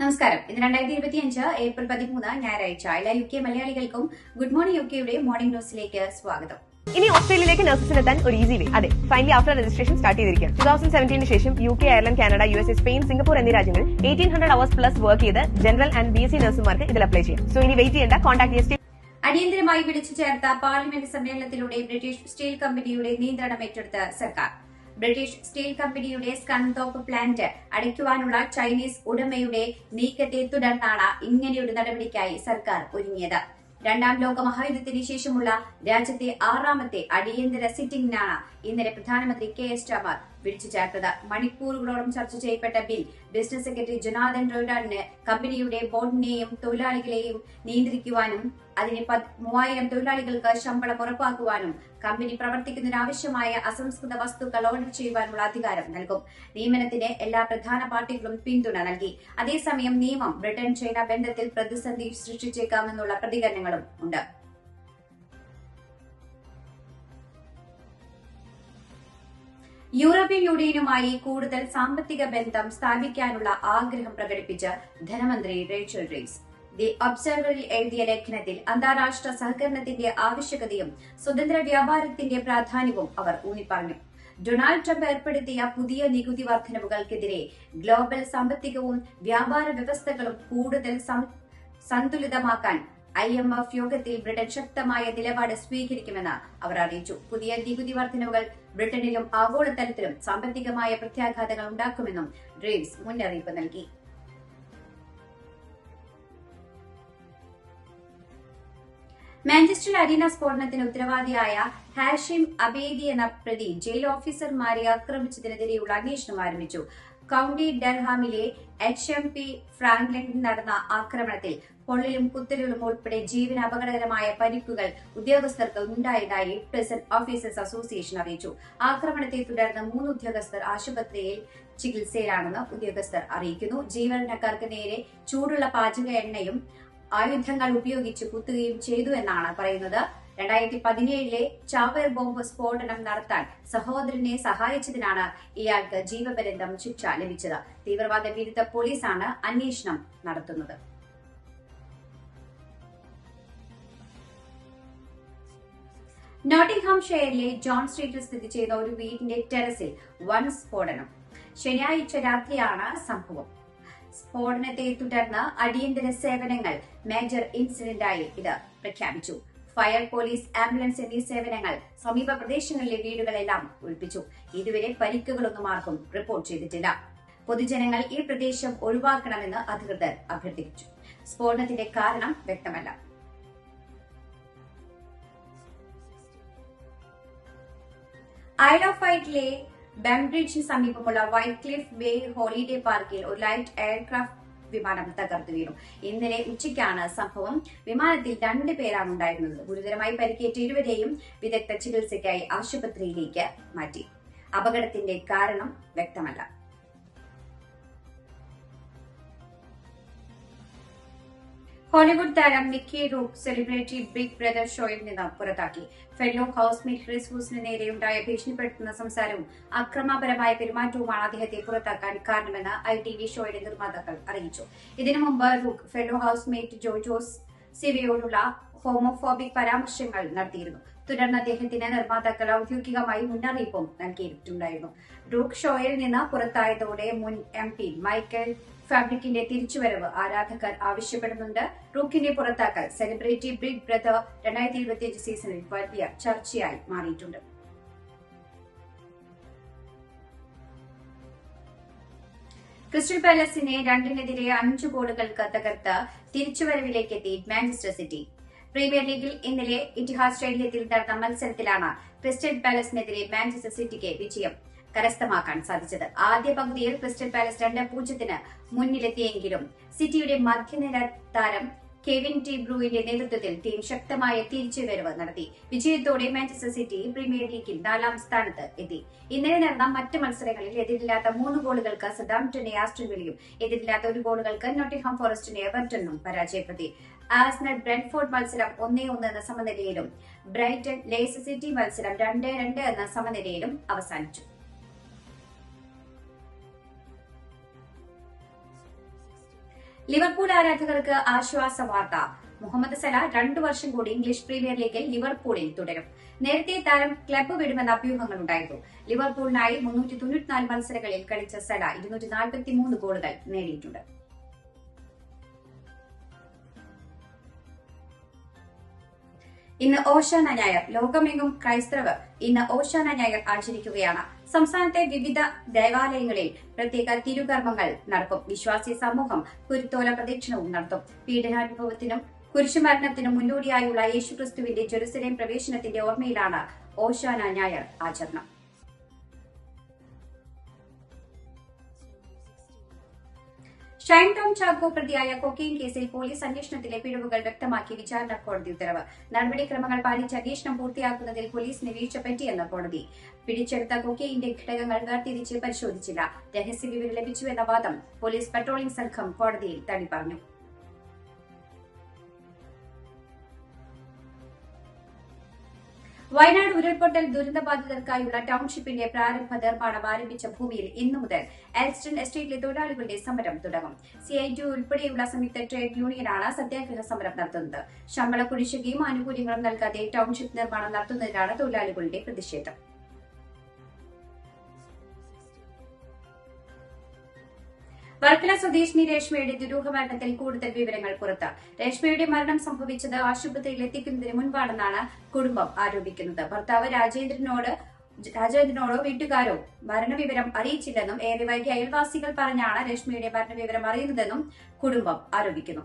നമസ്കാരം. ഇന്ന് രണ്ടായിരത്തി ഇരുപത്തി അഞ്ച് ഏപ്രിൽ പതിമൂന്ന് ഞായറാഴ്ച എല്ലാ യു കെ മലയാളികൾക്കും ഗുഡ് മോർണിംഗ് യു കെയുടെ മോർണിംഗ് ന്യൂസിലേക്ക് സ്വാഗതം. ഇനി ഓസ്ട്രേലിയയിലേക്ക് നഴ്സസിനെത്താൻ ഒരു ഈസി വേ അതെ ഫൈനലി ആഫ്റ്റർ രജിസ്ട്രേഷൻ സ്റ്റാർട്ട് ചെയ്തിരിക്കുകയാണ്. ടൂ തൗസൻഡ് സെവന്റീന് ശേഷം U K Ireland Canada U S Spain Singapore എന്നീ രാജ്യങ്ങൾ eighteen hundred hours plus work ചെയ്ത് general and B S C നഴ്സുമാർക്ക് ഇതിൽ അപ്ലൈ ചെയ്യാം. സോ ഇനി വെയിറ്റ് ചെയ്യേണ്ട കോൺടാക്ട് എസ് അടിയന്തരമായി വിളിച്ചു ചേർത്ത പാർലമെന്റ് സമ്മേളനത്തിലൂടെ ബ്രിട്ടീഷ് സ്റ്റീൽ കമ്പനിയുടെ നിയന്ത്രണം ഏറ്റെടുത്ത സർക്കാർ. ബ്രിട്ടീഷ് സ്റ്റീൽ കമ്പനിയുടെ സ്കൺതോപ്പ് പ്ലാന്റ് അടയ്ക്കുവാനുള്ള ചൈനീസ് ഉടമയുടെ നീക്കത്തെ തുടർന്നാണ് ഇങ്ങനെയൊരു നടപടിക്കായി സർക്കാർ ഒരുങ്ങിയത്. രണ്ടാം ലോക മഹായുദ്ധത്തിന് ശേഷമുള്ള രാജ്യത്തെ ആറാമത്തെ അടിയന്തര സിറ്റിംഗിനാണ് ഇന്നലെ പ്രധാനമന്ത്രി കെ എസ് ടമർ വിളിച്ചു ചേർത്തത് മണിക്കൂറുകളോളം ചർച്ച ചെയ്യപ്പെട്ട ബിൽ ബിസിനസ് സെക്രട്ടറി ജൊനാഥൻ റോഡാനിന് കമ്പനിയുടെ ബോർഡിനെയും തൊഴിലാളികളെയും നിയന്ത്രിക്കുവാനും അതിന് മൂവായിരം തൊഴിലാളികൾക്ക് ശമ്പളം ഉറപ്പാക്കുവാനും കമ്പനി പ്രവർത്തിക്കുന്നതിനാവശ്യമായ അസംസ്കൃത വസ്തുക്കൾ ഓർഡർ ചെയ്യുവാനുള്ള അധികാരം നൽകും. നിയമനത്തിന് എല്ലാ പ്രധാന പാർട്ടികളും പിന്തുണ നൽകി. അതേസമയം നിയമം ബ്രിട്ടൻ ചൈന ബന്ധത്തിൽ പ്രതിസന്ധി സൃഷ്ടിച്ചേക്കാമെന്നുള്ള പ്രതികരണങ്ങളും ഉണ്ട്. യൂറോപ്യൻ യൂണിയനുമായി കൂടുതൽ സാമ്പത്തിക ബന്ധം സ്ഥാപിക്കാനുള്ള ആഗ്രഹം പ്രകടിപ്പിച്ച് ധനമന്ത്രി റേച്ചൽ റീസ് ദി ഒബ്സർവറിൽ എഴുതിയ ലേഖനത്തിൽ അന്താരാഷ്ട്ര സഹകരണത്തിന്റെ ആവശ്യകതയും സ്വതന്ത്ര വ്യാപാരത്തിന്റെ പ്രാധാന്യവും അവർ ഊന്നിപ്പറഞ്ഞു. ഡൊണാൾഡ് ട്രംപ് ഏർപ്പെടുത്തിയ പുതിയ നികുതി വർധനവുകൾക്കെതിരെ ഗ്ലോബൽ സാമ്പത്തികവും വ്യാപാര വ്യവസ്ഥകളും കൂടുതൽ സന്തുലിതമാക്കാൻ ഐ എം എഫ് യോഗത്തിൽ ബ്രിട്ടൻ ശക്തമായ നിലപാട് സ്വീകരിക്കുമെന്ന് അവർ അറിയിച്ചു. പുതിയ നികുതി വർധനവുകൾ ബ്രിട്ടനിലും ആഗോളതലത്തിലും സാമ്പത്തികമായ പ്രത്യാഘാതങ്ങൾ ഉണ്ടാക്കുമെന്നും ഡ്രീംസ് മുന്നറിയിപ്പ് നൽകി. മാഞ്ചസ്റ്റർ അരീന സ്ഫോടനത്തിന് ഉത്തരവാദിയായ ഹാഷിം അബേദി എന്ന പ്രതി ജയിൽ ഓഫീസർമാരെ ആക്രമിച്ചതിനെതിരെയുള്ള അന്വേഷണം ആരംഭിച്ചു. കൌണ്ടി ഡർഹാമിലെ എച്ച് എം പി ഫ്രാങ്ക്ലിനിൽ നടന്ന ആക്രമണത്തിൽ പൊള്ളലും കുത്തലുകളും ഉൾപ്പെടെ ജീവന അപകടകരമായ പരിക്കുകൾ ഉദ്യോഗസ്ഥർക്ക് ഉണ്ടായതായി പ്രിസൺ ഓഫീസേഴ്സ് അസോസിയേഷൻ അറിയിച്ചു. ആക്രമണത്തെ തുടർന്ന് മൂന്ന് ഉദ്യോഗസ്ഥർ ആശുപത്രിയിൽ ചികിത്സയിലാണെന്ന് ഉദ്യോഗസ്ഥർ അറിയിക്കുന്നു. ജീവനക്കാർക്ക് നേരെ ചൂടുള്ള പാചക എണ്ണയും ആയുധങ്ങൾ ഉപയോഗിച്ച് കുത്തുകയും ചെയ്തു എന്നാണ് പറയുന്നത്. രണ്ടായിരത്തി പതിനേഴിലെ ചാവേർ ബോംബ് സ്ഫോടനം നടത്താൻ സഹോദരനെ സഹായിച്ചതിനാണ് ഇയാൾക്ക് ജീവപര്യന്തം ശിക്ഷ ലഭിച്ചത്. തീവ്രവാദ വിരുദ്ധ പോലീസാണ് അന്വേഷണം നടത്തുന്നത്. നോട്ടിംഗ്ഹാം ഷെയറിലെ ജോൺ സ്ട്രീറ്റിൽ സ്ഥിതി ചെയ്ത ഒരു വീടിന്റെ ടെറസിൽ വൻ സ്ഫോടനം. ശനിയാഴ്ച രാത്രിയാണ് സംഭവം. സ്ഫോടനത്തെ തുടർന്ന് അടിയന്തര സേവനങ്ങൾ മേജർ ഇൻസിഡന്റായി ഇത് പ്രഖ്യാപിച്ചു. ഫയർ പോലീസ് ആംബുലൻസ് എന്നീ സേവനങ്ങൾ സമീപ പ്രദേശങ്ങളിലെ വീടുകളെല്ലാം ഒഴിപ്പിച്ചു. ഇതുവരെ പരിക്കുകളൊന്നും ആർക്കും റിപ്പോർട്ട് ചെയ്തിട്ടില്ല. പൊതുജനങ്ങൾ ഈ പ്രദേശം ഒഴിവാക്കണമെന്ന് അധികൃതർ അഭ്യർത്ഥിച്ചു. സ്ഫോടനത്തിന്റെ കാരണം വ്യക്തമല്ല. വൈറ്റിലെ ബംബ്രിഡ്ജിന് സമീപമുള്ള വൈറ്റ് ക്ലിഫ് ബേ ഹോളിഡേ പാർക്കിൽ ഒരു ലൈറ്റ് എയർക്രാഫ്റ്റ് വിമാനം തകർന്നു വീണു. ഇന്നലെ ഉച്ചയ്ക്കാണ് സംഭവം. വിമാനത്തിൽ രണ്ട് പേരാണ് ഉണ്ടായിരുന്നത്. ഗുരുതരമായി പരിക്കേറ്റ ഇരുവരെയും വിദഗ്ധ ചികിത്സയ്ക്കായി ആശുപത്രിയിലേക്ക് മാറ്റി. അപകടത്തിന്റെ കാരണം വ്യക്തമല്ല. ഹോളിവുഡ് താരം Mickey Rourke celebrity big brother ഷോയിൽ നിന്ന് പുറത്താക്കി. ഫെല്ലോ ഹൌസ്മേറ്റ് ക്രിസ് ഹൂസിന് നേരെയുണ്ടായ ഭീഷണിപ്പെടുത്തുന്ന സംസാരവും അക്രമപരമായ പെരുമാറ്റവുമാണ് അദ്ദേഹത്തെ പുറത്താക്കാൻ കാരണമെന്ന് ഐ ടി വി ഷോയുടെ നിർമ്മാതാക്കൾ അറിയിച്ചു. ഇതിനു മുമ്പ് റൂക്ക് ഫെല്ലോ ഹൌസ്മേറ്റ് ജോജോസ് സിവയോടുള്ള ഹോമോഫോബിക് പരാമർശങ്ങൾ നടത്തിയിരുന്നു. തുടർന്ന് അദ്ദേഹത്തിന് നിർമ്മാതാക്കൾ ഔദ്യോഗികമായി മുന്നറിയിപ്പും നൽകിയിട്ടുണ്ടായിരുന്നു. റൂക്ക് ഷോയിൽ നിന്ന് പുറത്തായതോടെ മുൻ എം പി മൈക്കൽ ഫാബ്രിക്കിന്റെ തിരിച്ചുവരവ് ആരാധകർ ആവശ്യപ്പെടുന്നുണ്ട്. റൂക്കിന്റെ പുറത്താക്കൽ സെലിബ്രിറ്റി ബിഗ് ബ്രദർ രണ്ടായിരത്തി ഇരുപത്തിയഞ്ച് സീസണിൽ വലിയ ചർച്ചയായി മാറിയിട്ടുണ്ട്. ക്രിസ്റ്റൽ പാലസിനെ രണ്ടിനെതിരെ അഞ്ച് ഗോളുകൾക്ക് തകർത്ത് തിരിച്ചുവരവിലേക്ക് എത്തി മാഞ്ചസ്റ്റർ സിറ്റി. പ്രീമിയർ ലീഗിൽ ഇന്നലെ ഇറ്റിഹാസ് സ്റ്റേഡിയത്തിൽ നടന്ന മത്സരത്തിലാണ് ക്രിസ്റ്റൽ പാലസിനെതിരെ മാഞ്ചസ്റ്റർ സിറ്റിക്ക് വിജയം. കരസ്ഥമാക്കാൻ സാധിച്ചത്. ആദ്യ പകുതിയിൽ ക്രിസ്റ്റൽ പാലസ് രണ്ട് പൂജ്യത്തിന് മുന്നിലെത്തിയെങ്കിലും സിറ്റിയുടെ മധ്യനിര താരം കെവിൻ ടി ബ്രൂവിന്റെ നേതൃത്വത്തിൽ ടീം ശക്തമായ തിരിച്ചുവരവ് നടത്തി. വിജയത്തോടെ മാഞ്ചസ്റ്റർ സിറ്റി പ്രീമിയർ ലീഗിൽ നാലാം സ്ഥാനത്ത് എത്തി. ഇന്നലെ നടന്ന മറ്റ് മത്സരങ്ങളിൽ എതിരില്ലാത്ത മൂന്ന് ഗോളുകൾക്ക് സദാംപ്ടനെ വിളിയും എതിരില്ലാത്ത ഒരു ഗോളുകൾക്ക് നോട്ടിംഗ്ഹാം ഫോറസ്റ്റിനെ എവർട്ടണും പരാജയപ്പെടുത്തി. ആസ്നൽ ബ്രെൻഫോർഡ് മത്സരം ഒന്നേ ഒന്ന് എന്ന സമനിലയിലും ബ്രൈറ്റൺ ലേസ് സിറ്റി മത്സരം രണ്ട് രണ്ട് എന്ന സമനിലയിലും അവസാനിച്ചു. ലിവർപൂൾ ആരാധകർക്ക് ആശ്വാസ വാർത്ത മുഹമ്മദ് സല രണ്ടു വർഷം കൂടി ഇംഗ്ലീഷ് പ്രീമിയർ ലീഗിൽ ലിവർപൂളിൽ തുടരും. നേരത്തെ താരം ക്ലബ്ബ് വിടുമെന്ന അഭ്യൂഹങ്ങൾ ഉണ്ടായിരുന്നു. ലിവർപൂളിനായി മുന്നൂറ്റി തൊണ്ണൂറ്റിനാല് മത്സരങ്ങളിൽ കളിച്ച സല ഇരുന്നൂറ്റി നാൽപ്പത്തിമൂന്ന് ഗോളുകൾ നേടിയിട്ടുണ്ട്. ഇന്ന് ഓശാന ഞായർ. ലോകമെങ്ങും ക്രൈസ്തവർ ഇന്ന് ഓശാന ഞായർ ആചരിക്കുകയാണ്. സംസ്ഥാനത്തെ വിവിധ ദേവാലയങ്ങളിൽ പ്രത്യേക തിരുകർമ്മങ്ങൾ നടക്കും. വിശ്വാസി സമൂഹം കുരുത്തോല പ്രദക്ഷിണവും നടത്തും. പീഡനാനുഭവത്തിനും കുരിശുമരണത്തിനും മുന്നോടിയായുള്ള യേശുക്രിസ്തുവിന്റെ ജെറുസലേം പ്രവേശനത്തിന്റെ ഓർമ്മയിലാണ് ഓശാന ഞായർ ആചരണം. ഷൈൻ ടോം ചാക്കോ പ്രതിയായ കൊക്കെയിൻ കേസിൽ പോലീസ് അന്വേഷണത്തിലെ പിഴവുകൾ വ്യക്തമാക്കി വിചാരണ കോടതി ഉത്തരവ്. നടപടിക്രമങ്ങൾ പാലിച്ച് അന്വേഷണം പൂർത്തിയാക്കുന്നതിൽ പോലീസിന് വീഴ്ച പറ്റിയെന്ന് കോടതി. പിടിച്ചെടുത്ത കൊക്കെയിന്റെ ഘടകങ്ങൾ വേർതിരിച്ച് പരിശോധിച്ചില്ല. രഹസ്യ വിവരം ലഭിച്ചുവെന്ന വാദം പോലീസ് പട്രോളിംഗ് സംഘം കോടതിയിൽ തള്ളി പറഞ്ഞു വയനാട് ഉരുൾപൊട്ടൽ ദുരന്തബാധിതർക്കായുള്ള ടൌൺഷിപ്പിന്റെ പ്രാരംഭ നിർമ്മാണം ആരംഭിച്ച ഭൂമിയിൽ ഇന്നു മുതൽ എൽസ്റ്റൺ എസ്റ്റേറ്റിലെ തൊഴിലാളികളുടെ സമരം തുടങ്ങും. സി ഐ ടി ഉൾപ്പെടെയുള്ള സംയുക്ത ട്രേഡ് യൂണിയനാണ് സത്യാഗ്രഹ സമരം നടത്തുന്നത്. ശമ്പള കുടിശ്ശികയും ആനുകൂല്യങ്ങളും നൽകാതെ ടൌൺഷിപ്പ് നിർമ്മാണം നടത്തുന്നതിനാണ് തൊഴിലാളികളുടെ പ്രതിഷേധം. വർക്കല സ്വദേശിനി രേഷ്മയുടെ ദുരൂഹ മരണത്തിൽ കൂടുതൽ വിവരങ്ങൾ പുറത്ത്. രേഷ്മയുടെ മരണം സംഭവിച്ചത് ആശുപത്രിയിൽ എത്തിക്കുന്നതിന് മുൻപാണെന്നാണ് കുടുംബം ആരോപിക്കുന്നത്. ഭർത്താവ് രാജേന്ദ്രനോട് രാജേന്ദ്രനോടോ വീട്ടുകാരോ മരണവിവരം അറിയിച്ചില്ലെന്നും ഏറെ വൈകി അയൽവാസികൾ പറഞ്ഞാണ് രേഷ്മയുടെ മരണവിവരം അറിയുന്നതെന്നും കുടുംബം ആരോപിക്കുന്നു.